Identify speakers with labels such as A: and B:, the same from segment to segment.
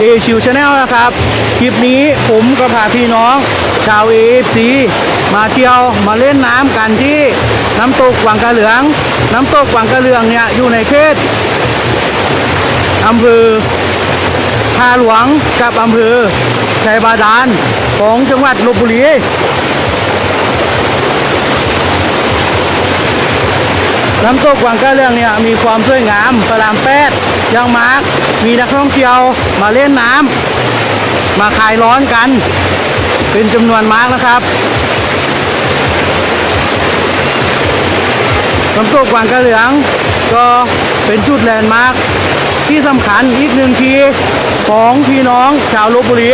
A: เอชิวชาแนลนะครับ คลิปนี้ผมก็พาพี่น้องชาวเอฟซีมาเที่ยวมาเล่นน้ำกันที่น้ำตกวังกะเหลือง น้ำตกวังกะเหลืองเนี่ยอยู่ในเขตอำเภอทาหลวงกับอำเภอชัยบาดาลของจังหวัดลบบุรี น้ำตกวังกะเรื่องเนี่ยมีความสวยงามพระรามแปดยังมาร์กมีนักท่องเที่ยวมาเล่นน้ำมาคลายร้อนกัน เป็นจำนวนมากนะครับน้ำตกวังกะเหลือง ก็เป็นจุดแลนด์มาร์คที่สำคัญอีกหนึ่งทีของพี่น้องชาวลบบุรี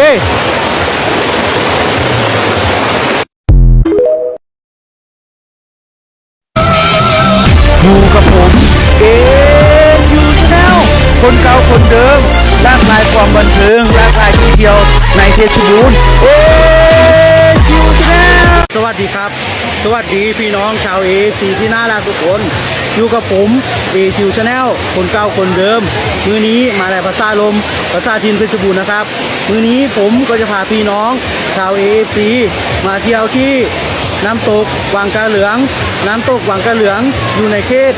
A: คนเก่าคนเดิมลากลายความบันเทิงลากลายที่เดียวในเพชรบูรณ์เอคิวชาแนลสวัสดีครับ สวัสดีพี่น้องชาวเอซีที่น่ารักทุกคนอยู่กับผมเอคิวชาแนลคนเก่าคนเดิม มือนี้มาแลภาษาลมภาษาทินเพชรบูรณ์นะครับ มือนี้ผมก็จะพาพี่น้องชาวเอซีมาเที่ยวที่น้ำตกวังกาเหลือง น้ำตกวังกาเหลืองอยู่ในเขต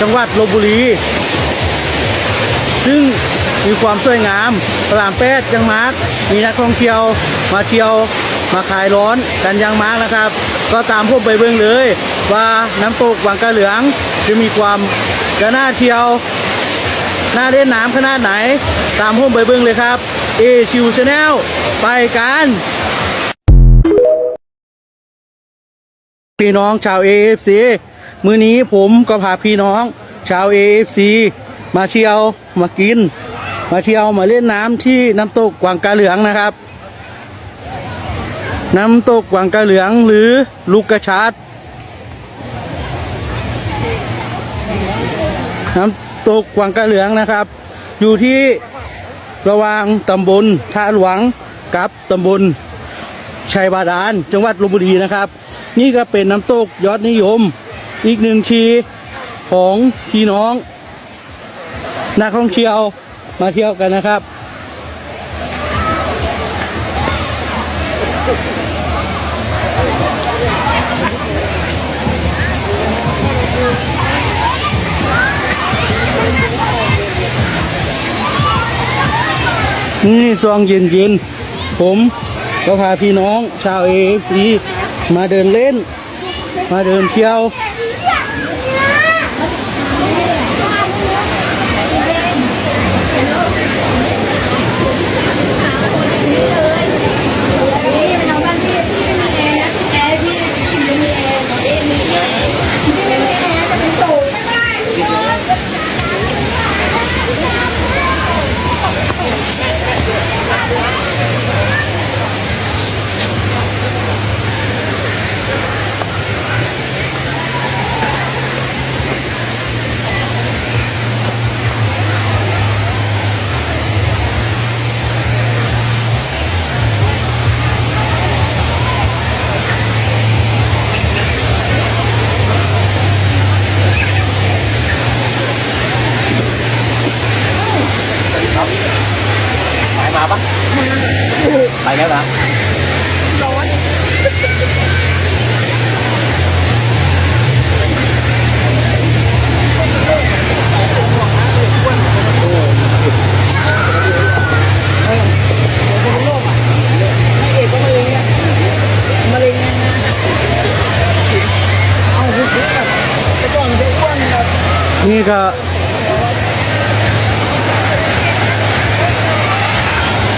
A: จังหวัดลบบุรี ซึ่งมีความสวยงามพระรามแปดยังมาร์กมีนักท่องเที่ยวมาเที่ยวมาขายร้อนกันยังมาร์กนะครับ ก็ตามพวกไปเบิ่งเลย ว่าน้ำตกวังกาเหลืองจะมีความจะน่าเที่ยวน่าเล่นน้ำขนาดไหน ตามพวกไปเบิ่งเลยครับเอชิวชาแนลไปกันพี่น้องชาว AFC มื้อนี้ผมก็พาพี่น้องชาว AFC มาเที่ยวมากิน มาเที่ยวมาเล่นน้ำที่น้ำตกกวังกาเหลืองนะครับ น้ำตกกวังกาเหลืองหรือลูกกระชัดน้ำตกกวังกาเหลืองนะครับ อยู่ที่ระหว่างตำบลท่าหลวงกับตำบลชัยบาดาลจังหวัดลบบุรีนะครับ นี่ก็เป็นน้ำตกยอดนิยม อีกหนึ่งทีของพี่น้อง นักท่องเที่ยวมาเที่ยวกันนะครับ นี่ซองเย็นๆผมก็พาพี่น้องชาวเอฟซีมาเดินเล่น มาเดินเที่ยว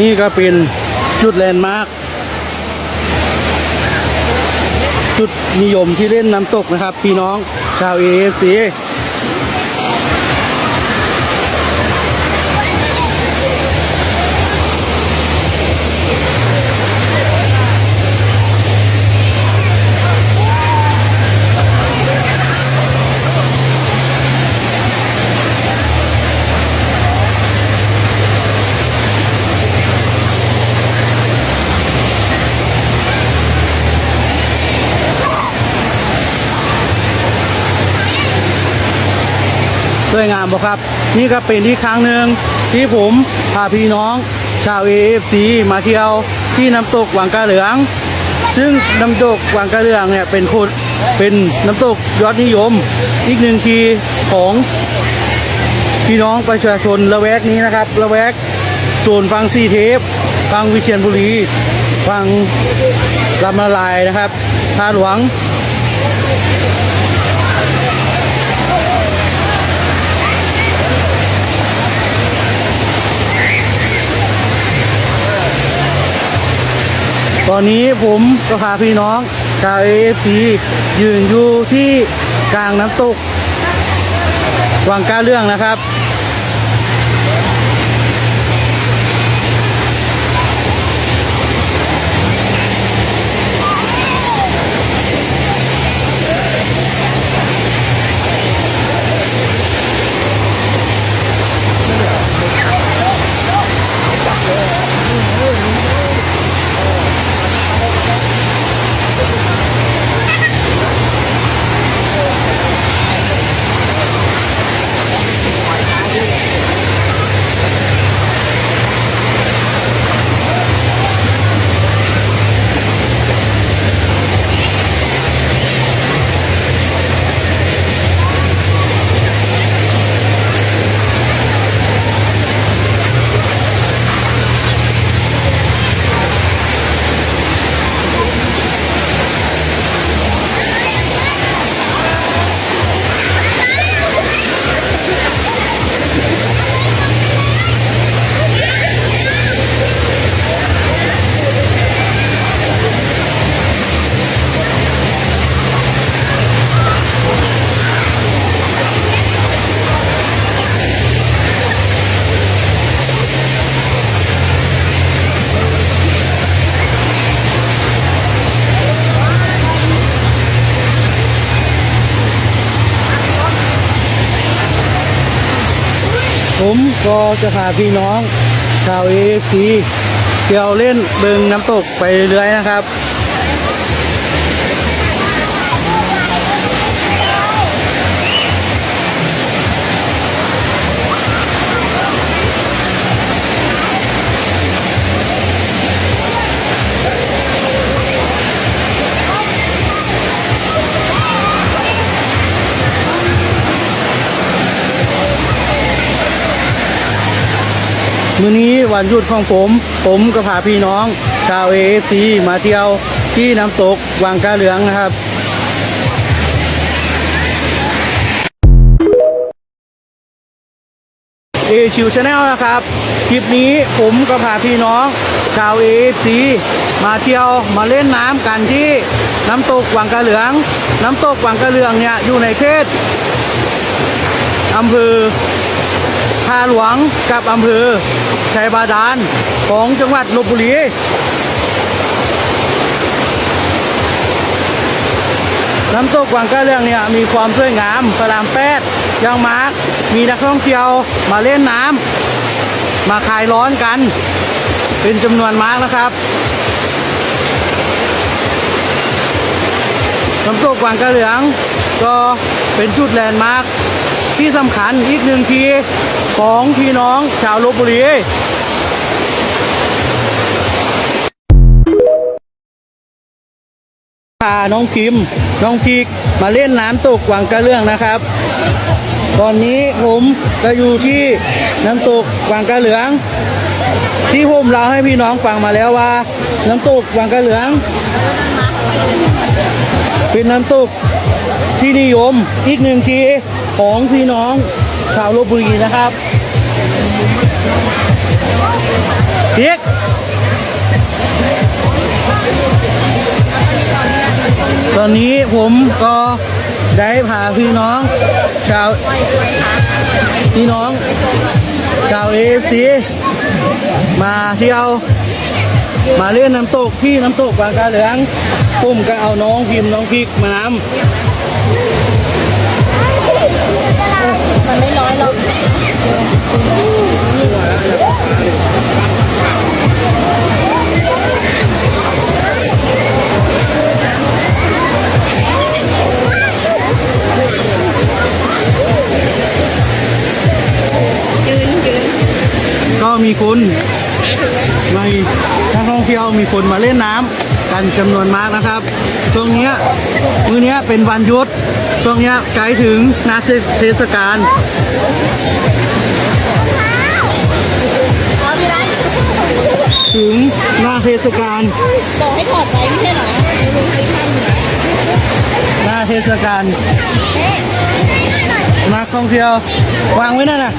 B: นี่
A: ก็เป็นจุดแลนด์มาร์คจุดนิยมที่เล่นน้ำตกนะครับ พี่น้องชาวเอฟซี สวยงามบ่ครับ นี่ก็เป็นอีกครั้งหนึ่งที่ผมพาพี่น้อง ชาว AFC มาเที่ยวที่น้ำตกวังกะเหลือง ซึ่งน้ำตกวังกะเหลืองเนี่ยเป็นคนเป็นน้ำตกยอดนิยม อีกหนึ่งทีของพี่น้องประชาชนละแวกนี้นะครับละแวกโซนฟังซีเทปฟังวิเชียรบุรีฟังลำละลายนะครับท่าหลวง ตอนนี้ผมก็พาพี่น้องชาวเอฟซียืนอยู่ที่กลางน้ำตกวังกาเรื่องนะครับ ผมก็จะพาพี่น้อง ชาวเอฟซีเที่ยวเล่นเบิงน้ำตกไปเรื่อยนะครับ มื้อนี้วันหยุดของผม ผมก็พาพี่น้องชาวเอฟซีมาเที่ยวที่น้ำตกวังกาเหลืองนะครับเอชิวชาแนลนะครับ คลิปนี้ผมก็พาพี่น้องชาวเอฟซีมาเที่ยวมาเล่นน้ำกันที่น้ำตกวังกะเหลือง น้ำตกวังกะเหลืองเนี่ยอยู่ในเขตอำเภอ ทาหลวงกับอำเภอชัยบาดาลของจังหวัดลบบุรีน้ำตกวังกะเรื่องเนี่ยมีความสวยงามพระรามแปดยังมาร์กมีนักท่องเที่ยวมาเล่นน้ำมาคลายร้อนกัน เป็นจำนวนมากนะครับน้ำตกวังกะเหลืองก็เป็นจุดแลนด์มาร์ค ที่สำคัญอีกหนึ่งทีของพี่น้องชาวลบบุรีพาน้องพิมพ์น้องพีกมาเล่นน้ำตกวังกระเรื่องนะครับ ตอนนี้ผมจะอยู่ที่น้ำตกวังกระเหลือง ที่ผมเล่าให้พี่น้องฟังมาแล้วว่า น้ำตกวังกระเหลือง เป็นน้ำตกที่นิยมอีกหนึ่งทีของพี่น้องชาวลบบุรีนะครับเพียกตอนนี้ผมก็ได้พาพี่น้องชาวพี่น้องชาวเอฟซีมาเที่ยว มาเล่นน้ำตกที่น้ำตกบางกาเหลืองปุ่มก็เอาน้องพิมพ์น้องพริกมาน
B: มันไม่ร้อนหรอก
A: นมี นักท่องเที่ยวมีคนมาเล่นน้ำกันจำนวนมากนะครับ ช่วงนี้มื้อเนี้ยเป็นวันยุดช่วงนี้ใกล้ถึงนาเทศกาลถึงหน้าเทศกาล
B: บอกให้ถอดไว้ไม่ใช่หรอ
A: หน้าเทศกาลนักท่องเที่ยววางไว้นั่นน่ะ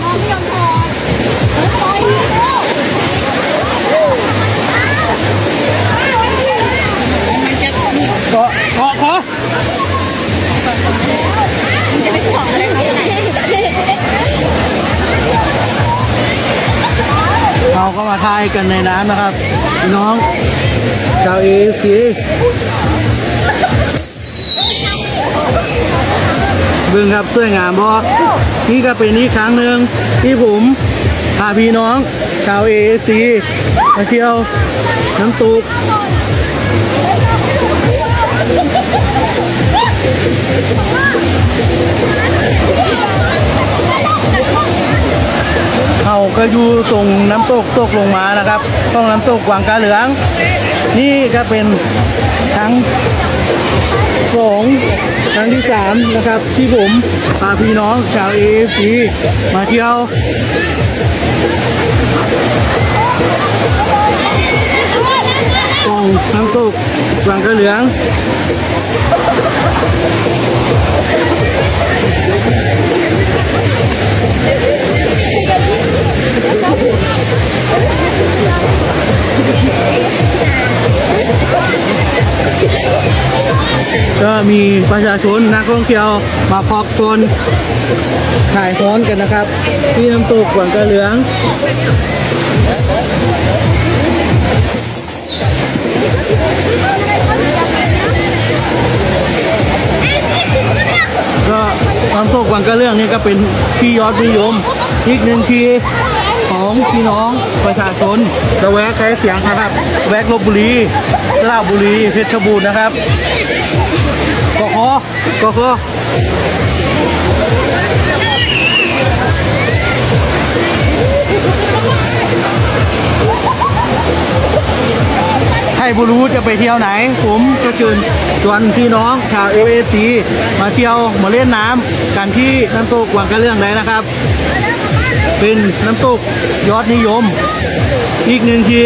A: ก็มาทายกันในน้ำนะครับพี่น้องชาวเอซีบึงครับสวยงามบ่นี่ก็เป็นอีกครั้งหนึ่งที่ผมพาพี่น้องชาวเอซีมาเที่ยวน้ำตก เขาก็อยู่ตรงน้ำตกตกลงมานะครับตรงน้ำตกวังกาเหลือง นี่ก็เป็นครั้งสองครั้งที่สามนะครับ ที่ผมพาพี่น้องชาวเอฟซีมาเที่ยวตรงน้ำตกวังกาเหลือง ก็มีประชาชนนักท่องเที่ยวมาพักคนถ่ายฟ้อนกันนะครับ ที่น้ำตกหวังกระเหลือง ก็น้ำตกวังกระเรื่องนี่ก็เป็นที่ยอดนิยมอีกหนึ่งทีข องพี่น้องประชาชนจะแวะใช้เสียงนะครับ แวะลบบุรีสระบุรีเพชรบูรณ์นะครับกขอกขอให้ผู้รู้จะไปเที่ยวไหน ผมก็เชิญชวนพี่น้องชาวเอเอซีมาเที่ยวมาเล่นน้ำกันที่น้ำตกวังกระเรื่องได้นะครับ เป็นน้ำตกยอดนิยม อีกหนึ่งที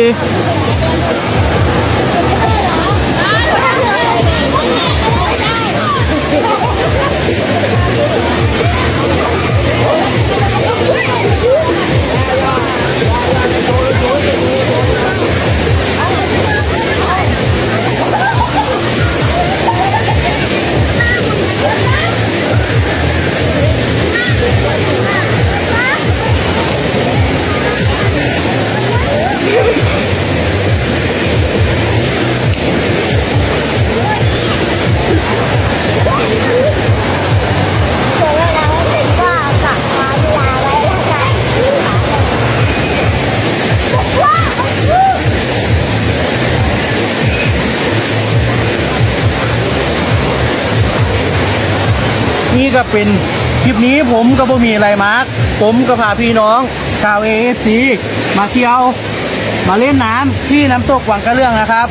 A: ก็เป็นคลิปนี้ผมก็บ่มีอะไรมาร์กผมก็พาพี่น้องชาวเอฟซีมาเที่ยว มาเล่นน้ำที่น้ำตกวังกระเรื่องนะครับ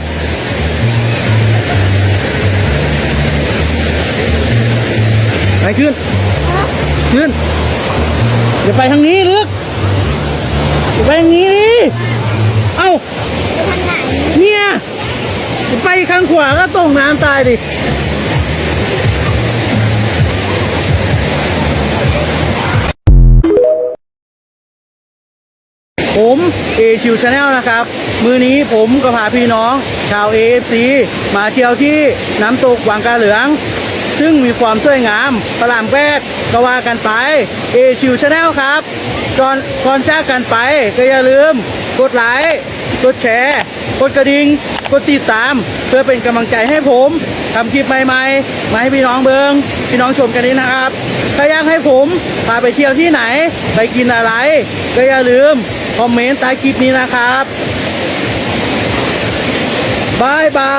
A: ไปขึ้น ขึ้นอย่าไปทางนี้ลึกอย่าไปทางนี้ดิเอ้าเนี่ยไปข้างขวาก็ตกน้ำตายดิ ผมเอชิวชาแนลนะครับ มือนี้ผมก็พาพี่น้อง ชาว AFC มาเที่ยวที่น้ำตกวังกาเหลือง ซึ่งมีความสวยงามประหลามแวดก็ว่ากันไปเอชิวชาแนลครับก่อนก่อนจากกันไปก็อย่าลืมกดไลค์กดแชร์ กดกระดิ่งกดติดตาม เพื่อเป็นกำลังใจให้ผมทำคลิปใหม่ๆมาให้พี่น้องเบิงพี่น้องชมกันนี้นะครับถ้าอยากให้ผมพาไปเที่ยวที่ไหน ไปกินอะไร ก็อย่าลืมคอมเมนต์ใต้คลิปนี้นะครับบายบา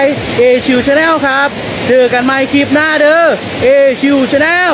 A: ยเอชิวชาแนลครับ เจอกันใหม่คลิปหน้าเด้อเอชิวชาแนล